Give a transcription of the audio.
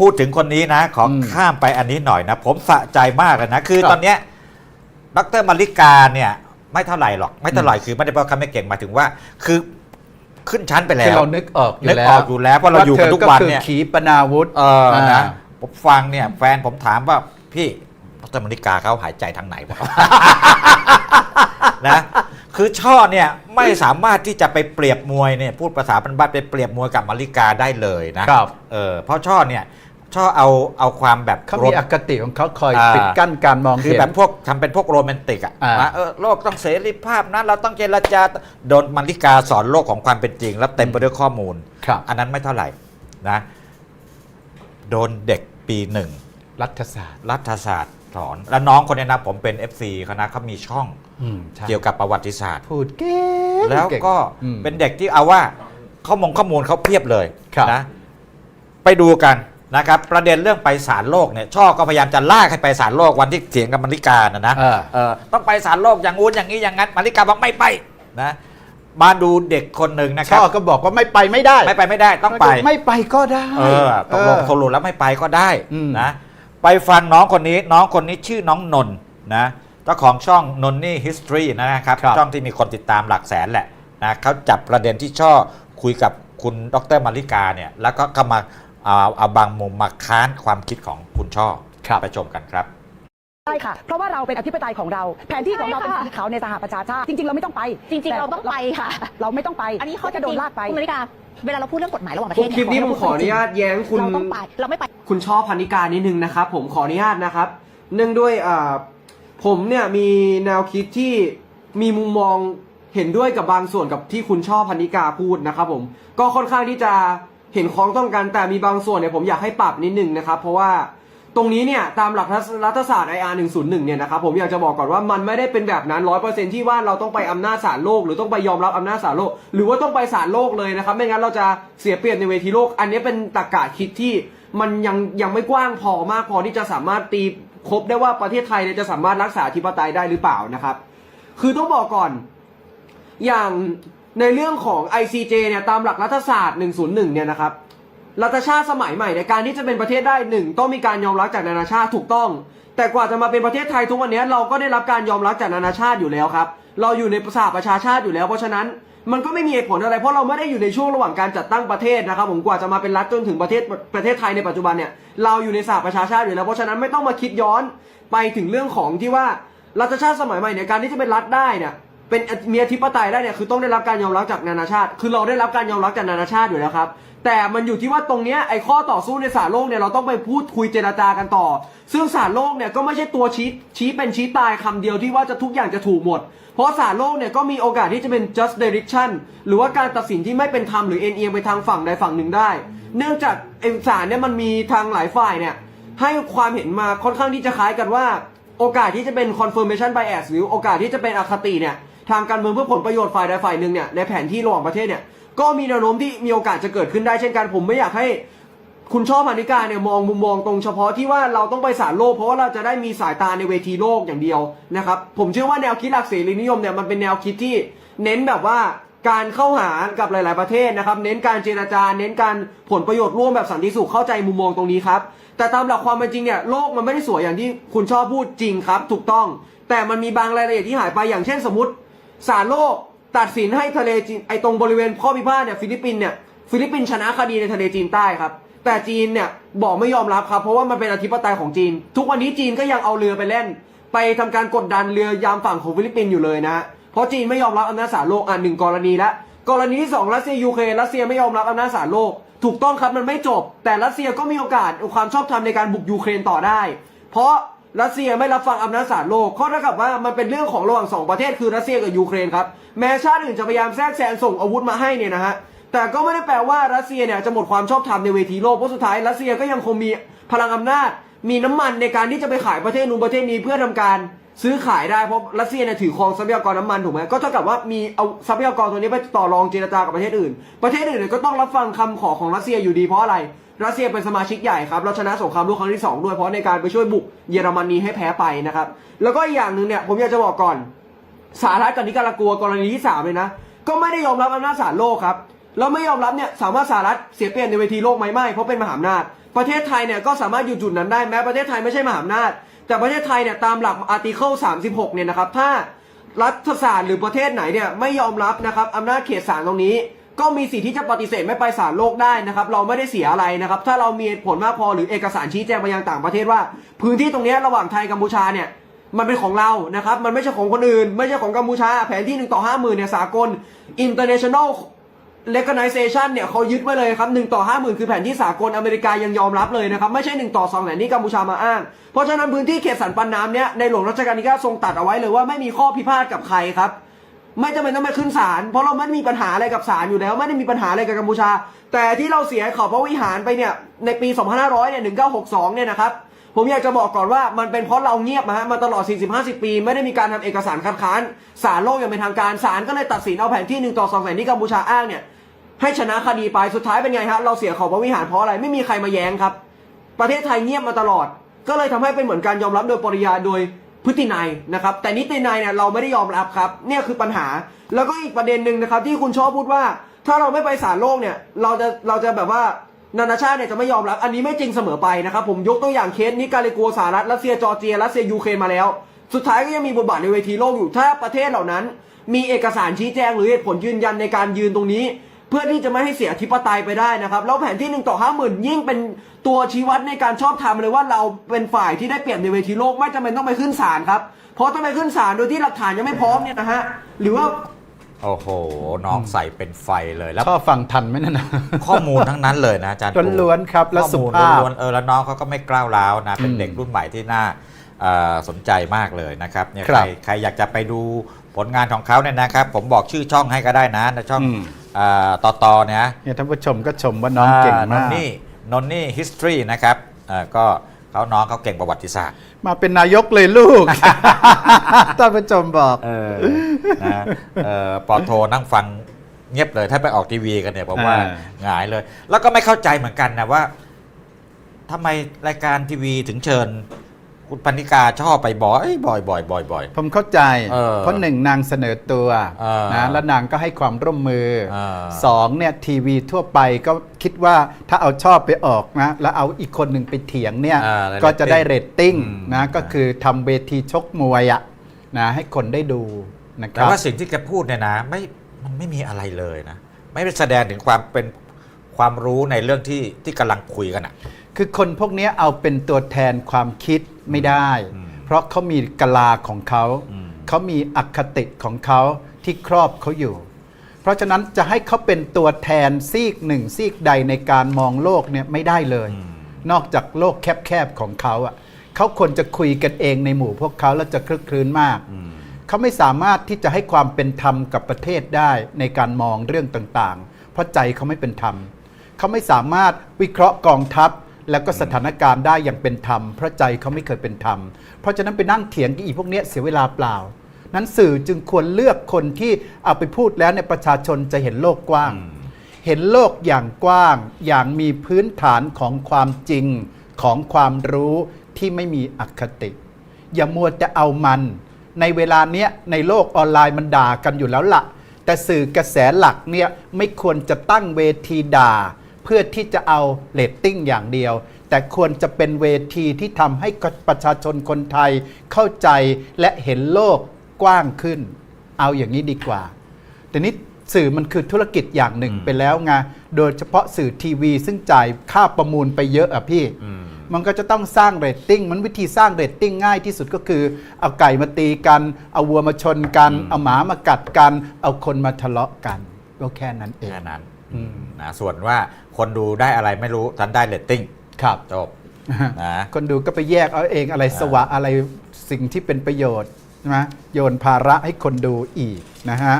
พูดถึงคนนี้นะ ขออมข้ามไปอันนี้หน่อยนะ ผมสะใจมากเลยนะ คือครับตอนเนี้ยดรมาริกาเนี่ยไม่เท่าไหร่หรอก ไม่เท่าไหร่คือไม่ได้แปลว่าเขาไม่เก่งหมายถึงว่า คือขึ้นชั้นไปแล้คือวเรานึกออกอยู่นึกแล้วออกอยู่แล้วเพราะเราอยู่กันทุกวันเนี่ย ธอคือขีปนาวุธ เออนะาผมฟังเนี่ย แฟนผมถามว่าพี่ดรมาริกาเขาหายใจทางไหนวะ นะ คือช่อเนี่ยไม่สามารถที่จะไปเปรียบมวยเนี่ยพูดภาษาบ้านๆไปเปรียบมวยกับมาริกาได้เลยนะครับ เออเพราะช่อเนี่ย ช่อเอาเอาความแบบเขาโรมีแมอคติของเขาคอยอ่าปิดกั้นการมองคือเห็นแบบพวกทำเป็นพวกโรแมนติกอะอ่าว่าเออโลกต้องเสรีภาพนะเราต้องเจรจาโดนมาริกาสอนโลกของความเป็นจริง แล้วเต็มไปด้วยข้อมูลครับอันนั้นไม่เท่าไหร่นะ โดนเด็กปีหนึ่ง รัฐศาสตร์ รัฐศาสตร์สอน แล้วน้องคนเนี้นะผมเป็น FC เขานะเขามีช่องอืมใช่เกี่ยวกับประวัติศาสตร์พูดเก่งแล้วก็อืมเป็นเด็กที่เอาว่าข้อมูลข้อมูลเขาเพียบเลยครับนะไปดูกัน นะครับประเด็นเรื่องไปศาลโลกเนี่ยช่อก็พยายามจะลากให้ไปศาลโลกวันที่เถียงกับมาริกานะนะเออ เออต้องไปศาลโลกอย่างงู้นอย่างนี้อย่างนั้นมาริกาบอกไม่ไปนะมาดูเด็กคนหนึ่งนะครัช่บอก็บอกว่าไม่ไปไม่ได้ไม่ไปไม่ได้ต้องไป ไม่ไปก็ได้ เออตกลงเออสรุปแล้วไม่ไปก็ได้อืม นะ ไปฟังน้องคนนี้น้องคนนี้ชื่อน้องนนท์นะเจ้าของช่องนนนี่ history นะครับ ครับ ช่องที่มีคนติดตามหลักแสนแหละนะเขาจับประเด็นที่ช่อคุยกับคุณดรมาริกาเนี่ย แล้วก็ก็มา เอาเอาบางมุมมาค้านความคิดของคุณช่อครับไปชมกันครับใช่ค่ะ เพราะว่าเราเป็นอธิปไตยของเรา แผนที่ของเราเป็นสีขาวในสหประชาชาติจริง ๆ เราไม่ต้องไปจริง ๆ เราต้องไปค่ะ เราไม่ต้องไป อันนี้เขาจะโดนลากไปคุณมาริกาเวลาเราพูดเรื่องกฎหมายระหว่างประคเทศลิปนี้เยผมขออนุญาตแย้งคุณเราต้องไปเราไม่ไป คุณชอบพันนิกานิดนึงนะครับ ผมขออนุญาตนะครับ เนื่องด้วยอ่าผมเนี่ยมีแนวคิดที่มีมุมมองเห็นด้วยกับบางส่วนกับที่คุณชอบพันนิกาพูดนะครับผมก็ค่อนข้างที่จะ เห็นคล้องต้องกันแต่มีบางส่วนเนี่ยผมอยากให้ปรับนิดนึงนะครับ เพราะว่าตรงนี้เนี่ยตามหลักรัฐศาสตร์ IR 101เนี่ยนะครับผมอยากจะบอกก่อนว่ามันไม่ได้เป็นแบบนั้นร้อยเปอร์เซ็นที่ว่าเราต้องไปอำนาจศาลโลก หรือต้องไปยอมรับอำนาจศาลโลก หรือว่าต้องไปศาลโลกเลยนะครับ ไม่งั้นเราจะเสียเปรียบในเวทีโลก อันนี้เป็นตรรกะคิดที่มันยังยังไม่กว้างพอมากพอที่จะสามารถตีครบได้ว่าประเทศไทยเนี่ยจะสามารถรักษาธิปไตยได้หรือเปล่านะครับ คือต้องบอกก่อนอย่าง ในเรื่องของ ICJ เนี่ยตามหลักรัฐศาสตร์ 101 เนี่ยนะครับรัฐชาติสมัยใหม่ในการที่จะเป็นประเทศได้หนึ่งต้องมีการยอมรับจากนานาชาติถูกต้อง แต่กว่าจะมาเป็นประเทศไทยทุกวันนี้เราก็ได้รับการยอมรับจากนานาชาติอยู่แล้วครับ เราอยู่ในสหประชาชาติอยู่แล้ว เพราะฉะนั้นมันก็ไม่มีเหตุผลอะไร เพราะเราไม่ได้อยู่ในช่วงระหว่างการจัดตั้งประเทศนะครับผมกว่าจะมาเป็นรัฐจนถึงประเทศประเทศไทยในปัจจุบันเนี่ยเราอยู่ในสหประชาชาติอยู่แล้ว เพราะฉะนั้นไม่ต้องมาคิดย้อนไปถึงเรื่องของที่ว่ารัฐชาติสมัยใหม่เนี่ยการที่จะเป็นรัฐได้เนี่ย เป็นมีอธิปไตยได้เนี่ยคือต้องได้รับการยอมรับจากนานาชาติ คือเราได้รับการยอมรับจากนานาชาติอยู่แล้วครับ แต่มันอยู่ที่ว่าตรงเนี้ยไอ้ข้อต่อสู้ในศาลโลกเนี่ยเราต้องไปพูดคุยเจรจากันต่อ ซึ่งศาลโลกเนี่ยก็ไม่ใช่ตัวชี้ชี้เป็นชี้ตายคำเดียวที่ว่าจะทุกอย่างจะถูกหมด เพราะศาลโลกเนี่ยก็มีโอกาสที่จะเป็น just direction หรือว่าการตัดสินที่ไม่เป็นธรรมหรือเอ็นเอียงไปทางฝั่งใดฝั่งหนึ่งได้ เนื่องจากไอ้ศาลเนี่ยมันมีทางหลายฝ่ายเนี่ยให้ความเห็นมาค่อนข้างที่จะคล้ายกันว่า โอกาสที่จะเป็น confirmation bias หรือโอกาสที่จะเป็นอคติเนี่ย ทางการเมืองเพื่อผลประโยชน์ฝ่ายใดฝ่ายหนึ่งเนี่ยในแผนที่ระหว่างประเทศเนี่ยก็มีแนวโน้มที่มีโอกาสจะเกิดขึ้นได้เช่นกันผมไม่อยากให้คุณชอบมานิกาเนี่ยมองมุมมองตรงเฉพาะที่ว่าเราต้องไปสารโลกเพราะว่าเราจะได้มีสายตาในเวทีโลกอย่างเดียวนะครับผมเชื่อว่าแนวคิดหลักเสรีนิยมเนี่ยมันเป็นแนวคิดที่เน้นแบบว่าการเข้าหากับหลาย ๆ ประเทศนะครับ เน้นการเจรจา เน้นการผลประโยชน์ร่วมแบบสันติสุขเข้าใจมุมมองตรงนี้ครับ แต่ตามหลักความเป็นจริงเนี่ยโลกมันไม่ได้สวยอย่างที่คุณชอบพูดจริงครับ ถูกต้อง แต่มันมีบางรายละเอียดที่หายไปอย่างเช่นสมมติ ศาลโลกตัดสินให้ทะเลจีนไอตรงบริเวณข้อพิพาทเนี่ยฟิลิปปินส์เนี่ยฟิลิปปินส์ชนะคดีในทะเลจีนใต้ครับ แต่จีนเนี่ยบอกไม่ยอมรับครับเพราะว่ามันเป็นอธิปไตยของจีน ทุกวันนี้จีนก็ยังเอาเรือไปเล่น ไปทำการกดดันเรือยามฝั่งของฟิลิปปินส์อยู่เลยนะเพราะจีนไม่ยอมรับอำนาจศาลโลกอะหนึ่งกรณีละกรณีที่สองรัสเซียยูเครนรัสเซียไม่ยอมรับอำนาจศาลโลก ถูกต้องครับมันไม่จบ แต่รัสเซียก็มีโอกาสความชอบธรรมในการบุกยูเครนต่อได้ เพราะ รัสเซียไม่รับฟังอำนาจศาลโลกข้อเท่ากับว่ามันเป็นเรื่องของระหว่างสองประเทศคือรัสเซียกับยูเครนครับแม้ชาติอื่นจะพยายามแทรกแซงส่งอาวุธมาให้เนี่ยนะฮะแต่ก็ไม่ได้แปลว่ารัสเซียเนี่ยจะหมดความชอบธรรมในเวทีโลกเพราะสุดท้ายรัสเซียก็ยังคงมีพลังอำนาจ มีน้ำมันในการที่จะไปขายประเทศนู้นประเทศนี้เพื่อทำการ ซื้อขายได้เพราะรัสเซียเนี่ยถือครองทรัพยากรน้ำมันถูกไหมก็เท่ากับว่ามีเอาทรัพยากรตัวนี้ไปต่อรองเจรจากับประเทศอื่น ประเทศอื่นเนี่ยก็ต้องรับฟังคำขอของรัสเซียอยู่ดีเพราะอะไรรัสเซียเป็นสมาชิกใหญ่ครับเราชนะสงครามโลกครั้งที่สองด้วยเพราะในการไปช่วยบุกเยอรมนีให้แพ้ไปนะครับ แล้วก็อีกอย่างหนึ่งเนี่ยผมอยากจะบอกก่อนสหรัฐกับนิการากัวกรณีที่สามเลยนะ ก็ไม่ได้ยอมรับอำนาจศาลโลกครับแล้วไม่ยอมรับเนี่ยสามารถสหรัฐเสียเปรียบในเวทีโลกไหมไม่เพราะเป็นมหาอำนาจ ประเทศไทยเนี่ยก็สามารถอยู่จุดนั้นได้แม้ประเทศไทยไม่ใช่มหาอำนาจ แต่ประเทศไทยเนี่ยตามหลักอาร์ติเคิล36 เนี่ยนะครับ ถ้ารัฐศาสตร์หรือประเทศไหนเนี่ยไม่ยอมรับนะครับอำนาจเขตศาลตรงนี้ ก็มีสิทธิ์ที่จะปฏิเสธไม่ไปศาลโลกได้นะครับ เราไม่ได้เสียอะไรนะครับ ถ้าเรามีผลมากพอหรือเอกสารชี้แจงไปยังต่างประเทศว่า พื้นที่ตรงนี้ระหว่างไทยกัมพูชาเนี่ยมันเป็นของเรานะครับ มันไม่ใช่ของคนอื่น ไม่ใช่ของกัมพูชา แผนที่1ต่อ50,000เนี่ยสากล international recognition เนี่ยเขายึดไว้เลยครับ1ต่อ50,000คือแผนที่สากลอเมริกายังยอมรับเลยนะครับ ไม่ใช่1ต่อ2แผนที่กัมพูชามาอ้าง เพราะฉะนั้นพื้นที่เขตสันปันน้ำเนี่ยในหลวงรัชกาลที่9ทรงตัดเอาไว้เลยว่าไม่มีข้อพิพาทกับใครครับ ไม่จำเป็นต้องไปขึ้นศาลเพราะเราไม่มีปัญหาอะไรกับศาลอยู่แล้ว ไม่ได้มีปัญหาอะไรกับกัมพูชา แต่ที่เราเสียเขาพระวิหารไปเนี่ยในปี 2500เนี่ย1962เนี่ยนะครับ ผมอยากจะบอกก่อนว่ามันเป็นเพราะเราเงียบมาฮะมาตลอด 40-50 ปี ไม่ได้มีการทำเอกสารคัดค้านศาลโลกอย่างเป็นทางการศาลก็เลยตัดสินเอาแผนที่ 1 ต่อ 2 แผนที่กัมพูชาอ้างเนี่ยให้ชนะคดีไปสุดท้ายเป็นไงฮะเราเสียเขาพระวิหารเพราะอะไรไม่มีใครมาแย้งครับ ประเทศไทยเงียบมาตลอด ก็เลยทำให้เป็นเหมือนการยอมรับโดยปริยาโดยพฤตินัยนะครับ แต่นิตินัยเนี่ยเราไม่ได้ยอมรับครับเนี่ยคือปัญหา แล้วก็อีกประเด็นหนึ่งนะครับที่คุณชอบพูดว่า ถ้าเราไม่ไปศาลโลกเนี่ยเราจะเราจะแบบว่า นานาชาติเนี่ยจะไม่ยอมรับ อันนี้ไม่จริงเสมอไปนะครับ ผมยกตัวอย่างเคสนิการิกัวสหรัฐรัสเซียจอร์เจียรัสเซียยูเครนมาแล้ว สุดท้ายก็ยังมีบทบาทในเวทีโลกอยู่ถ้าประเทศเหล่านั้น มีเอกสารชี้แจงหรือเหตุผลยืนยันในการยืนตรงนี้ เพื่อที่จะไม่ให้เสียอธิปไตยไปได้นะครับแล้วแผนที่1ต่อ50,000ยิ่งเป็นตัวชี้วัดในการชอบทำเลยว่าเราเป็นฝ่ายที่ได้เปรียบในเวทีโลกไม่จำเป็นต้องไปขึ้นศาลครับเพราะต้องไปขึ้นศาลโดยที่หลักฐานยังไม่พร้อมเนี่ยนะฮะหรือว่า โอ้โห น้องใส่เป็นไฟเลยแล้วชอบฟังทันไหมนั่นนะ ข้อมูลทั้งนั้นเลยนะอาจารย์ปูล้วนๆครับและข้อมูลสุภาพ ล้วนๆเออแล้วน้องเขาก็ไม่กล้าวร้าวนะ เป็นอืมเด็กรุ่นใหม่ที่น่าเอ่อสนใจมากเลยนะครับเนี่ยครัใครบใครอยากจะไปดูผลงานของเขาเนี่ยนะครับ ผมบอกชื่อช่องให้ก็ได้นะในช่องอืม เอ่อต่อต่อเนี่ยเนี่ยท่านผู้ชมก็ชมว่าน้องเก่งมากนนนี่นนนี่ history นะครับเอ่อก็เขาน้องเขาเก่งประวัติศาสตร์ มาเป็นนายกเลยลูก ท่านผู้ชมบอก เออ นะเอ่อปอโทนั่งฟังเงียบเลยถ้าไปออกทีวีกันเนี่ยผมว่าอ่า หงายเลย แล้วก็ไม่เข้าใจเหมือนกันนะว่าทำไมรายการทีวีถึงเชิญ คุณปณิกาชอบไปบ่อยบ่อยบ่อยบ่อยบ่อย ผมเข้าใจ เออเพราะหนึ่งนางเสนอตัวเออนะแล้วนางก็ให้ความร่วมมือเออสองเนี่ยทีวีทั่วไปก็คิดว่าถ้าเอาชอบไปออกนะแล้วเอาอีกคนหนึ่งไปเถียงเนี่ยอ่าก็จะได้เรตติ้งอืม นะก็คือทำเวทีชกมวยอะนะให้คนได้ดู นะคแต่รับว่าสิ่งที่แกพูดเนี่ยนะไม่มันไม่มีอะไรเลยนะ ไม่ได้แสดงถึงความเป็นความรู้ในเรื่องที่ที่กำลังคุยกันอะคือคนพวกเนี้ยเอาเป็นตัวแทนความคิดไม่ได้ อืมเพราะเขามีกลาของเขา อืม เขามีอคติของเขาที่ครอบเขาอยู่ เพราะฉะนั้นจะให้เขาเป็นตัวแทนซีกหนึ่งซีกใดในการมองโลกเนี่ยไม่ได้เลยอืมนอกจากโลกแคบๆของเขาอะเขาควรจะคุยกันเองในหมู่พวกเขาแล้วจะคลึกคลื้นมาก อืม เขาไม่สามารถที่จะให้ความเป็นธรรมกับประเทศได้ในการมองเรื่องต่างๆ เพราะใจเขาไม่เป็นธรรมเขาไม่สามารถวิเคราะห์กองทัพ แล้วก็สถานการณ์ได้อย่างเป็นธรรมเพราะใจเขาไม่เคยเป็นธรรม เพราะฉะนั้นไปนั่งเถียงกับอีพวกเนี้ยเสียเวลาเปล่า นั้นสื่อจึงควรเลือกคนที่เอาไปพูดแล้วในประชาชนจะเห็นโลกกว้าง เห็นโลกอย่างกว้าง อย่างมีพื้นฐานของความจริงของความรู้ที่ไม่มีอคติ อย่ามัวแต่เอามัน ในเวลาเนี้ยในโลกออนไลน์มันด่ากันอยู่แล้วละ่ะ แต่สื่อกระแสหลักเนี่ยไม่ควรจะตั้งเวทีด่า เพื่อที่จะเอาเรตติ้งอย่างเดียว แต่ควรจะเป็นเวทีที่ทำให้ประชาชนคนไทยเข้าใจและเห็นโลกกว้างขึ้น เอาอย่างนี้ดีกว่าแต่นี้สื่อมันคือธุรกิจอย่างหนึ่งไปแล้วไงโดยเฉพาะสื่อทีวีซึ่งจ่ายค่าประมูลไปเยอะอะพี่ มมันก็จะต้องสร้างเรตติ้ง มันวิธีสร้างเรตติ้งง่ายที่สุดก็คือ เอาไก่มาตีกัน เอาวัวมาชนกันอืมเอาหมามากัดกัน เอาคนมาทะเลาะกัน ก็แค่นั้นเองแค่นั้นอืมนะส่วนว่าคนดูได้อะไรไม่รู้ทันได้เรตติ้งครับจบนะคนดูก็ไปแยกเอาเองอะไรสวะอะไรสิ่งที่เป็นประโยชน์ใช่ไหมโยนภาระให้คนดูอีกนะฮะ